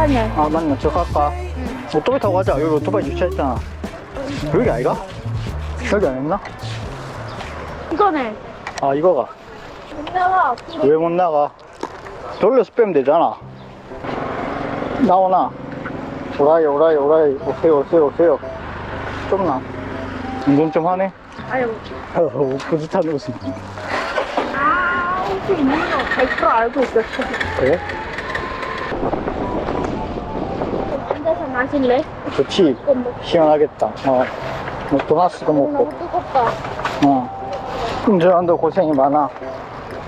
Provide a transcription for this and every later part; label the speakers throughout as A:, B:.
A: 하네.
B: 아 맞나 저 갈까? 오토바이 타고 가자 여기 오토바이 주차했잖아 여기 아이가? 여기 안 했나?
A: 이거네.
B: 아 이거가
A: 나와.
B: 왜 못 나가? 돌려서 빼면 되잖아 나오나? 오라이 오라이 오라이 오세요 오세요 오세요 좀나 운동 좀 하네
A: 아유.
B: 어, 뿌듯한 웃음
A: 아, 혹시 있는 거 100% 알고 있었어.
B: 그래?
A: 앉아서 마실래?
B: 좋지 시원하겠다 어. 뭐 도나스도 먹고
A: 너무 뜨겁다.
B: 어. 운전한다 고생이 많아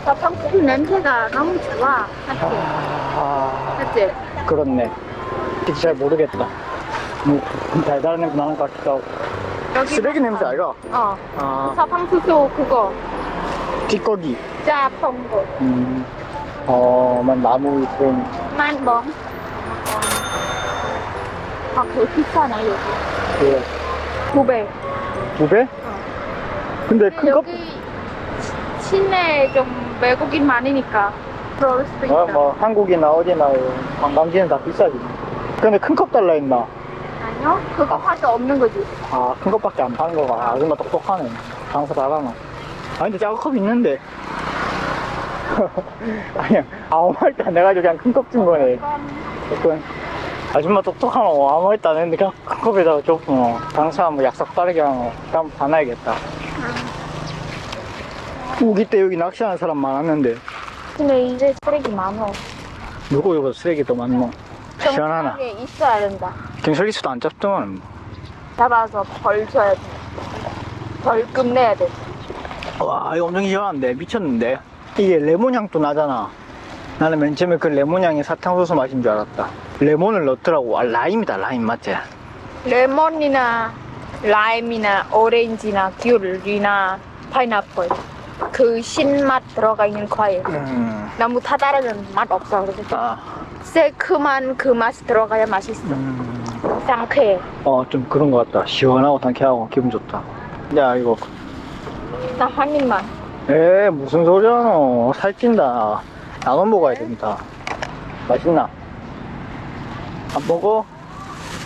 A: 나 방금 냄새가 너무 좋아. 맞지?
B: 아
A: 맞지?
B: 그렇네 진짜 잘 모르겠다 뭐 달달한 냄새 나는 것 같기도 하고
A: 여기
B: 쓰레기 냄새 아이가?
A: 어.
B: 아
A: 사방수소 그거.
B: 찌꺼기
A: 짜펑 거.
B: 음. 어, 만 나무 잎은
A: 만봉. 아, 그거 비싸나, 여기.
B: 그,
A: 두 배.
B: 두 배? 근데 큰 컵,
A: 여기 시- 시내에 좀 외국인 많으니까 그럴 수도 있다.
B: 어, 뭐, 한국이나 어디나 관광지는 다 비싸지. 근데 큰 컵 달라 했나?
A: 아니요? 그거 할수 없는 거지.
B: 아, 큰 컵밖에 안 파는 거가. 아줌마 똑똑하네. 장사 잘하나. 아, 근데 작은 컵 있는데. 아니야, 아무 말도 안 해가지고 그냥 큰 컵 준 거네. 조금. 아줌마 똑똑하노. 아무 말도 안 했는데 그냥 큰 컵에다가 줬구나. 장사 뭐 약속 빠르게 하노. 그럼 봐놔야겠다. 우기 때 여기 낚시하는 사람 많았는데.
A: 근데 이제 쓰레기 많어.
B: 누구 이거 쓰레기 더 많노? 시원하나?
A: 게 있어야 된다.
B: 경찰기수도 안 잡더만.
A: 잡아서 벌 줘야 돼. 벌금 내야 돼.
B: 와, 이거 엄청 시원한데. 미쳤는데. 이게 레몬 향도 나잖아. 나는 맨 처음에 그 레몬 향이 사탕수수 맛인 줄 알았다. 레몬을 넣더라고. 아, 라임이다, 라임 맞지?
A: 레몬이나 라임이나 오렌지나 귤이나 파인애플 그 신맛 들어가 있는 과일.
B: 음.
A: 너무 타다르면 맛 없어. 그래서 좀
B: 아,
A: 새콤한 그 맛이 들어가야 맛있어.
B: 음.
A: 상쾌해.
B: 어, 좀 그런 것 같다. 시원하고 상쾌하고 기분 좋다. 야, 이거.
A: 나 한 입만.
B: 에 무슨 소리야노. 살찐다. 나눠 먹어야 됩니다. 맛있나? 안 먹어?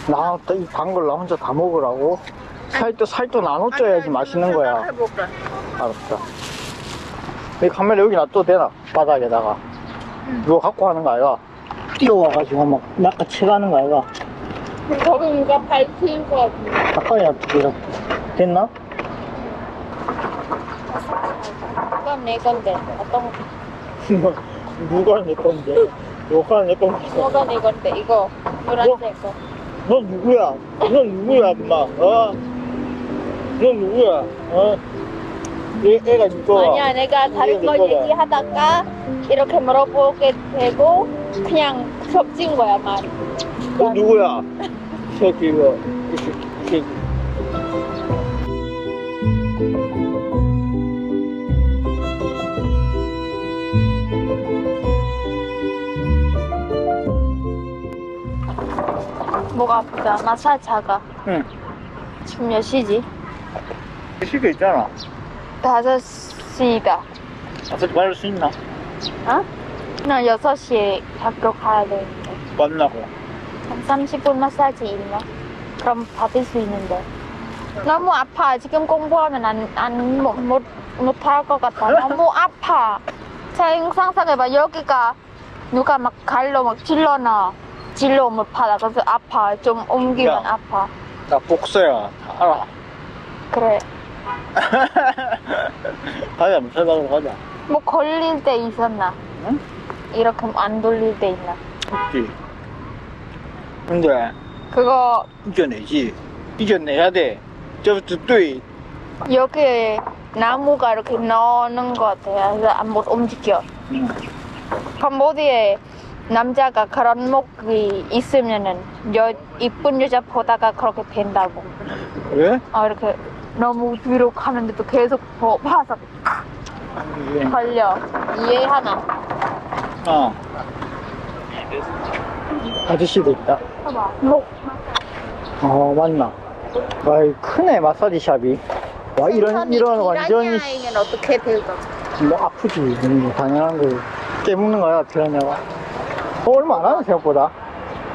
B: 나, 이 방걸 나 혼자 다 먹으라고? 살도, 살도 나눠줘야지 맛있는 거야. 알았다. 이 카메라 여기 놔둬도 되나? 바닥에다가.
A: 응.
B: 이거 갖고 하는 거 아이가? 뛰어와가지고 막 낚아채가는 거 아이가?
A: 거기 누가 밟힌 거 같은데.
B: 가까이 놔두고 됐나?
A: 이건 내 건데. 어떤 거?
B: 누가 내 건데? 누가 내 건데?
A: 뭐가 내 건데? 이거 노란색 거.
B: 너 누구야? 너 누구야, 엄마? 어? 너 누구야? 어? 얘, 애가 이거.
A: 아니야, 내가 다른 거. 얘기하다가 이렇게 물어보게 되고 그냥 겹친 거야 말.
B: 너 누구야? 이 새끼, 이거. 이 새끼, 이 새끼.
A: 뭐가 아프다. 마사지 자가.
B: 응.
A: 지금 몇 시지?
B: 시계 있잖아.
A: 다섯 시다.
B: 아직 말할 수 있나?
A: 어? 나 여섯 시에 학교 가야 되는데.
B: 만나고.
A: 한 30분 마사지 있나? 그럼 받을 수 있는데. 너무 아파. 지금 공부하면 안, 안, 못, 못, 못할 것 같아. 너무 아파. 자, 상상해봐. 여기가 누가 막 갈로 막 찔러놔. 찔러 못 받아. 그래서 아파. 좀 옮기면
B: 야.
A: 아파.
B: 나 복서야. 알아.
A: 그래.
B: 가자, 무사다고 가자.
A: 뭐 걸릴 때 있었나?
B: 응?
A: 이렇게 안 돌릴 때 있나?
B: 없지. 근데,
A: 그거
B: 이겨내지. 이겨내야 돼. 저부터 뚜이.
A: 여기에 나무가 이렇게 넣는 것 같아. 그래서 안못 움직여.
B: 응.
A: 캄보디아에 남자가 그런 목이 있으면은 여, 이쁜 여자 보다가 그렇게 된다고.
B: 그래?
A: 아 이렇게 너무 뒤로 가는데도 계속 보, 봐서
B: 예.
A: 걸려. 이해하나?
B: 어. 아저씨도 있다.
A: 봐봐. 목.
B: 어, 맞나. 와, 이 크네, 마사지 샵이. 와, 이런, 이런 완전히,
A: 이면 어떻게 될까?
B: 뭐, 아프지. 뭐, 당연한 거. 깨묻는 거야, 피라냐가. 어, 얼마 안 하네, 생각보다.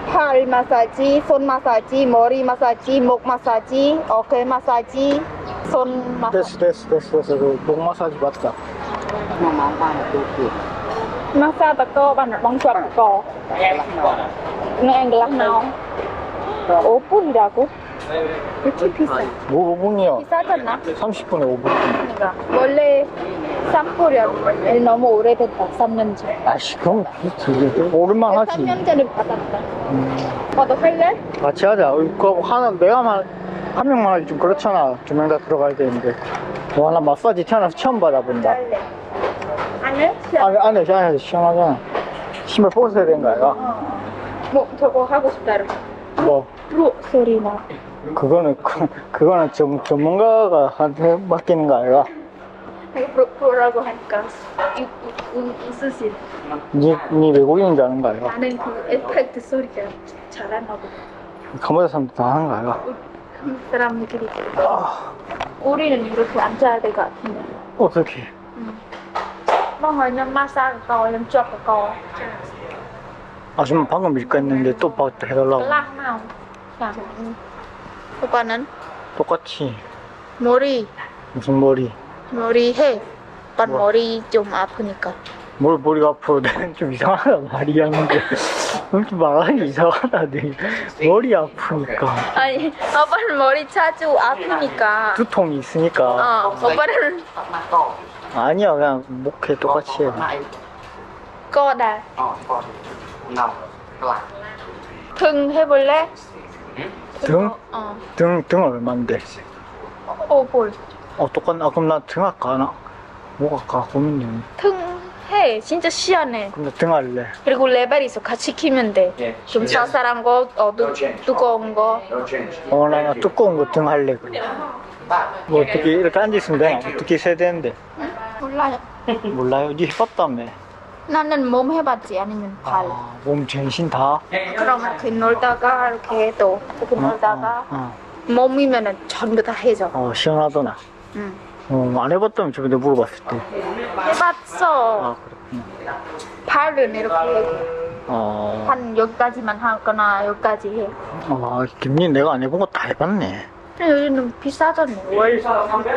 A: 팔 마사지, 손 마사지, 머리 마사지, 목 마사지, 어깨 마사지, 손 마사지.
B: 됐어 됐어 됐어 됐어 그목 마사지 맞다
A: massage tà cơ bằng bằng chuột cỏ nghe anh lắc nào 오 분이라고? 이렇게 비싸
B: 뭐 5분이요
A: 비싸졌나?
B: 30분에 5분
A: 그러니까 원래 3불이야 너무 오래됐다. 3년 전.
B: 아씨 그럼 오랜만 하지.
A: 3년 전에 받았다.
B: 음,
A: 너도 할래?
B: 같이 하자. 그거 하나 내가만 한 명만 하기 좀 그렇잖아. 두 명 다 들어가야 되는데. 와나 마사지 태어나서 처음 받아본다.
A: 안 해?
B: 안에 안에 안에 시원하잖아 신발 벗어야 되는 거 아이가?
A: 뭐 저거 하고 싶다 이렇게
B: 뭐?
A: 프로 소리 나.
B: 그거는 그, 그거는 전, 전문가가 한테 맡기는 거 아이가?
A: 프로, 프로라고 하니까 이- 이- 우- 웃으시네
B: 니, 니 외국인인 줄 아는 거 아이가?
A: 나는 그 에펙트 소리가 잘하나 보다
B: 캄보디아 사람들 다 하는 거 아이가?
A: 그 사람들이
B: 아,
A: 우리는 이렇게 앉아야 될 것 같은데. massage của cậu nhâm chuột của cậu
B: 아줌마 방금 밀가 했는데 또 바- 해달라고.
A: làm 오빠는?
B: 똑같이.
A: 머리.
B: 무슨 머리
A: 머리 해. 오빠
B: 뭐?
A: 머리 좀 아프니까.
B: 뭘 머리가 아프고 내는 좀 이상하다 말이 하는데. 좀 말하기 이상하다 내. 머리 아프니까.
A: 아니 오빠는 머리 자주 아프니까.
B: 두통이 있으니까.
A: 어 오빠는
B: 아니야 그냥 목해 똑같이 해
A: 꺼다 등 해볼래?
B: 등?
A: 어.
B: 등, 등 얼만데?
A: 오, 볼.
B: 어 똑같나? 아, 그럼 나 등 할까 나? 목 할까 고민이네
A: 등 해. 진짜 시원해.
B: 그럼 나등 할래
A: 그리고 레벨 있어. 같이 키면 돼. 좀 쌀쌀한 거, 어, 두두꺼운 거.
C: no change
B: 어나 나 두꺼운 거 등 할래 그래 뭐 어떻게 이렇게 앉아있으면 되나? 어떻게 세야 되는데
A: 몰라요.
B: 몰라요 니 해봤다며
A: 나는 몸 해봤지 아니면 발.
B: 아, 몸 전신 다?
A: 그럼 이렇게 놀다가 이렇게 또 이렇게 놀다가
B: 어,
A: 몸이면은 전부 다 해져.
B: 어, 어, 시원하더나
A: 응.
B: 어, 안 해봤다면 저번에 물어봤을 때
A: 해봤어.
B: 아, 그렇구나
A: 발은 이렇게 해.
B: 어,
A: 한 여기까지만 하거나 여기까지 해.
B: 아, 김니 내가 안 해본 거 다 해봤네
A: 근데 요즘은 비싸졌네. 월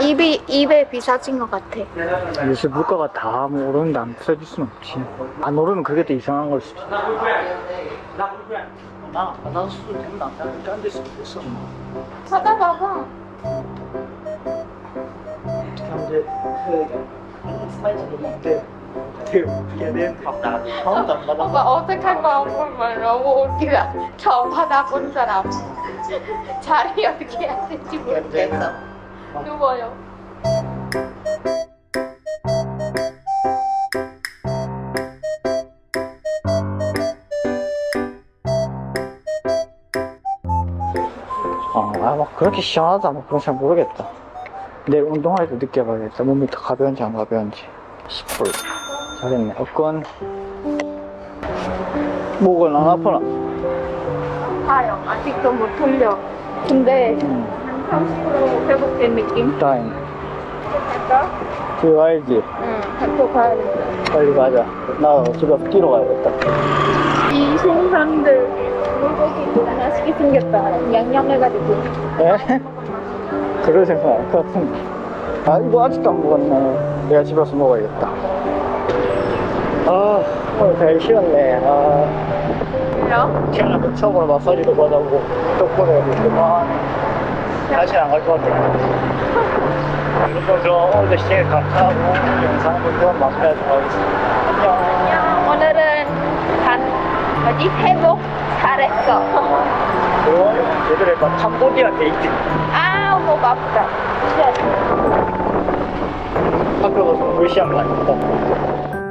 A: 입이 입에 비싸진 것 같아.
B: 요새 물가가 다뭐 오르는데 안 비싸질 순 없지 안 오르면 그게 더 이상한 걸 수도 있어 나 받아서 된다 이렇게 앉을 수도 있어
A: 찾아봐봐.
B: 하면 돼? 네. 네, 어떻게 해야 돼? 아무도 안 받아
A: 오빠 어색한 거 보면 너무 웃기다. 처음 받아본 사람. 자리 어떻게 해야 될지 모르겠어. 누워요.
B: 어, 아, 막 그렇게 시원하다, 뭐 그건 잘 모르겠다. 내일 운동할 때 느껴봐야겠다. 몸이 더 가벼운지 안 가벼운지. 10불. 잘했네. 업건. 목은 안 아프나?
A: 아요. 아직도 못 돌려. 근데
B: 응.
A: 한30% 회복된 느낌?
B: 다행.
A: 할까?
B: 집에 가야지.
A: 응. 학교 가야 돼.
B: 빨리 가자. 나 집에 뛰러 가야겠다.
A: 이 생선들 물고기 하나씩 생겼다. 양념해가지고.
B: 에? 그럴 생각 안 같은데. 아, 이거 아직도 안 먹었네. 내가 집에 와서 먹어야겠다. 아, 오늘 잘 쉬었네. 아.
A: 그래요?
B: 태어나서 처음으로 마사지도 받아보고 덕분에 그만 다시 안 갈 것 같아 그래서 오늘 시청해 감사하고 영상 본건 마무리하도록 하겠습니다 안녕
A: 안녕. 오늘은 단 뭐지? 회복 잘했어.
B: 좋아요 얘들의 막 캄보디아 데이트
A: 아, 목 아프다.
B: 학교 가서 물시한 거 아닙니다